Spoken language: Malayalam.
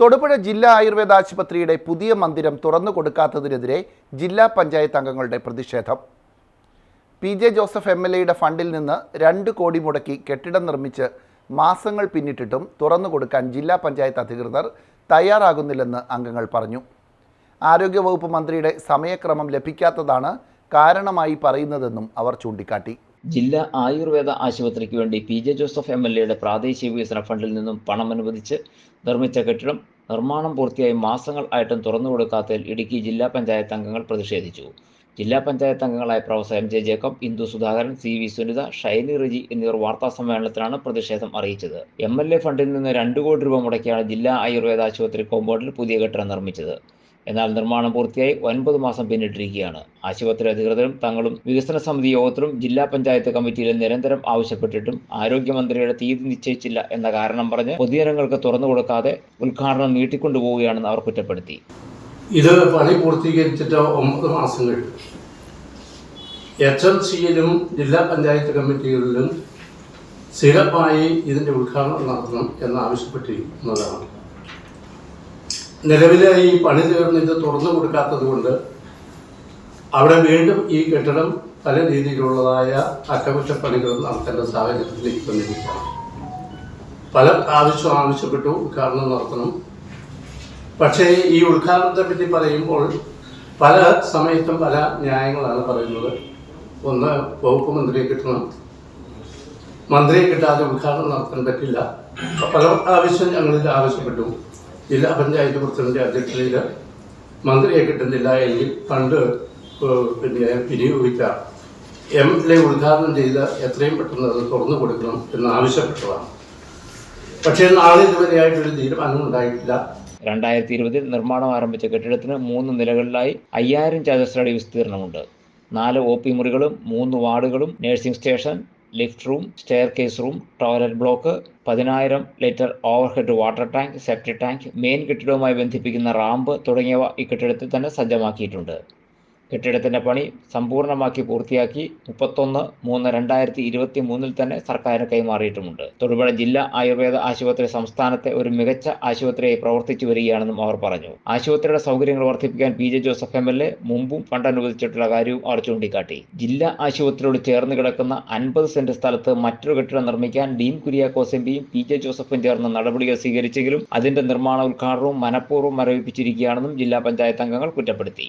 തൊടുപുഴ ജില്ലാ ആയുർവേദ ആശുപത്രിയുടെ പുതിയ മന്ദിരം തുറന്നു കൊടുക്കാത്തതിനെതിരെ ജില്ലാ പഞ്ചായത്ത് അംഗങ്ങളുടെ പ്രതിഷേധം. P J Joseph M L എയുടെ ഫണ്ടിൽ നിന്ന് രണ്ട് കോടി മുടക്കി കെട്ടിടം നിർമ്മിച്ച് മാസങ്ങൾ പിന്നിട്ടിട്ടും തുറന്നു കൊടുക്കാൻ ജില്ലാ പഞ്ചായത്ത് അധികൃതർ തയ്യാറാകുന്നില്ലെന്ന് അംഗങ്ങൾ പറഞ്ഞു. ആരോഗ്യവകുപ്പ് മന്ത്രിയുടെ സമയക്രമം ലഭിക്കാത്തതാണ് കാരണമായി പറയുന്നതെന്നും അവർ ചൂണ്ടിക്കാട്ടി. ജില്ലാ ആയുർവേദ ആശുപത്രിക്ക് വേണ്ടി P J Joseph M L എയുടെ പ്രാദേശിക വികസന ഫണ്ടിൽ നിന്നും പണം അനുവദിച്ച് നിർമ്മിച്ച കെട്ടിടം നിർമ്മാണം പൂർത്തിയായി മാസങ്ങൾ ആയിട്ടും തുറന്നു കൊടുക്കാത്തതിൽ ഇടുക്കി ജില്ലാ പഞ്ചായത്ത് അംഗങ്ങൾ പ്രതിഷേധിച്ചു. ജില്ലാ പഞ്ചായത്ത് അംഗങ്ങളായ professor M J Jacob Indu Sudhakaran C V Sunitha Shiny Riji എന്നിവർ വാർത്താ സമ്മേളനത്തിലാണ് പ്രതിഷേധം അറിയിച്ചത്. എം എൽ എ ഫണ്ടിൽ നിന്ന് രണ്ട് കോടി രൂപ മുടക്കിയാണ് ജില്ലാ ആയുർവേദ ആശുപത്രി കോമ്പൗണ്ടിൽ പുതിയ കെട്ടിടം നിർമ്മിച്ചത്. എന്നാൽ നിർമ്മാണം പൂർത്തിയായി ഒൻപത് മാസം പിന്നിട്ടിരിക്കുകയാണ്. ആശുപത്രി അധികൃതരും തങ്ങളും വികസന സമിതി യോഗത്തിലും ജില്ലാ പഞ്ചായത്ത് കമ്മിറ്റിയിലും നിരന്തരം ആവശ്യപ്പെട്ടിട്ടും ആരോഗ്യമന്ത്രിയുടെ തീയതി നിശ്ചയിച്ചില്ല എന്ന കാരണം പറഞ്ഞ് പൊതുജനങ്ങൾക്ക് തുറന്നു കൊടുക്കാതെ ഉദ്ഘാടനം നീട്ടിക്കൊണ്ടുപോവുകയാണെന്ന് അവർ കുറ്റപ്പെടുത്തി. ഇത് പണി പൂർത്തീകരിച്ചിട്ട് ഒമ്പത് മാസം കഴിഞ്ഞു. എച്ച് എം സിയിലും ജില്ലാ പഞ്ചായത്ത് കമ്മിറ്റികളിലും സ്ഥിരമായി ഇതിന്റെ ഉദ്ഘാടനം നടത്തണം എന്നാവശ്യപ്പെട്ടിരിക്കുന്നതാണ്. നിലവിലെ ഈ പണി തീർന്ന് ഇത് തുറന്നു കൊടുക്കാത്തത് കൊണ്ട് അവിടെ വീണ്ടും ഈ കെട്ടിടം പല രീതിയിലുള്ളതായ അറ്റകുറ്റപ്പണികൾ നടത്തേണ്ട സാഹചര്യത്തിലേക്ക് വന്നിരിക്കുകയാണ് പല ആവശ്യം ആവശ്യപ്പെട്ടു ഉദ്ഘാടനം നടത്തണം. പക്ഷേ ഈ ഉദ്ഘാടനത്തെ പറ്റി പറയുമ്പോൾ പല സമയത്തും പല ന്യായങ്ങളാണ് പറയുന്നത്. ഒന്ന് വകുപ്പ് മന്ത്രിയെ കിട്ടണം. മന്ത്രിയെ കിട്ടാതെ ഉദ്ഘാടനം നടത്താൻ പറ്റില്ല. പല ആവശ്യം ഞങ്ങളിൽ ആവശ്യപ്പെട്ടു. ജില്ലാ പഞ്ചായത്ത് പ്രസിഡന്റ് അധ്യക്ഷതയിൽ മന്ത്രിയെ കിട്ടുന്നില്ല എങ്കിൽ ഫണ്ട് പിന്നെ വിനിയോഗിച്ച എം എൽ എ ഉദ്ഘാടനം ചെയ്ത് എത്രയും പെട്ടെന്ന് അത് തുറന്നു കൊടുക്കണം എന്ന് ആവശ്യപ്പെട്ടതാണ്. പക്ഷേ നാളെ ഇതുവരെയായിട്ടൊരു തീരുമാനം ഉണ്ടായിട്ടില്ല. രണ്ടായിരത്തി ഇരുപതിൽ നിർമ്മാണം ആരംഭിച്ച കെട്ടിടത്തിന് മൂന്ന് നിലകളിലായി അയ്യായിരം ചതുരശ്രടി വിസ്തീർണമുണ്ട്. നാല് ഒ പി മുറികളും മൂന്ന് വാർഡുകളും nursing station lift room staircase room toilet block പതിനായിരം litre overhead water tank septic tank main കെട്ടിടവുമായി ബന്ധിപ്പിക്കുന്ന റാമ്പ് തുടങ്ങിയവ ഈ കെട്ടിടത്തിൽ തന്നെ സജ്ജമാക്കിയിട്ടുണ്ട്. കെട്ടിടത്തിന്റെ പണി സമ്പൂർണമാക്കി പൂർത്തിയാക്കി മുപ്പത്തൊന്ന് മൂന്ന് രണ്ടായിരത്തി ഇരുപത്തി മൂന്നിൽ തന്നെ സർക്കാരിന് കൈമാറിയിട്ടുമുണ്ട്. തൊടുപുഴ ജില്ലാ ആയുർവേദ ആശുപത്രി സംസ്ഥാനത്തെ ഒരു മികച്ച ആശുപത്രിയായി പ്രവർത്തിച്ചു വരികയാണെന്നും അവർ പറഞ്ഞു. ആശുപത്രിയുടെ സൗകര്യങ്ങൾ വർദ്ധിപ്പിക്കാൻ P J Joseph M L A മുമ്പും ഫണ്ട് അനുവദിച്ചിട്ടുള്ള കാര്യവും അവർ ചൂണ്ടിക്കാട്ടി. ജില്ലാ ആശുപത്രിയോട് ചേർന്ന് കിടക്കുന്ന അൻപത് സെന്റ് സ്ഥലത്ത് മറ്റൊരു കെട്ടിടം നിർമ്മിക്കാൻ ഡീൻ കുര്യാക്കോസ് എം പിയും പി ജെ ജോസഫും ചേർന്ന് നടപടികൾ സ്വീകരിച്ചെങ്കിലും അതിന്റെ നിർമ്മാണ ഉദ്ഘാടനവും മനഃപൂർവം മരവിപ്പിച്ചിരിക്കുകയാണെന്നും ജില്ലാ പഞ്ചായത്ത് അംഗങ്ങൾ കുറ്റപ്പെടുത്തി.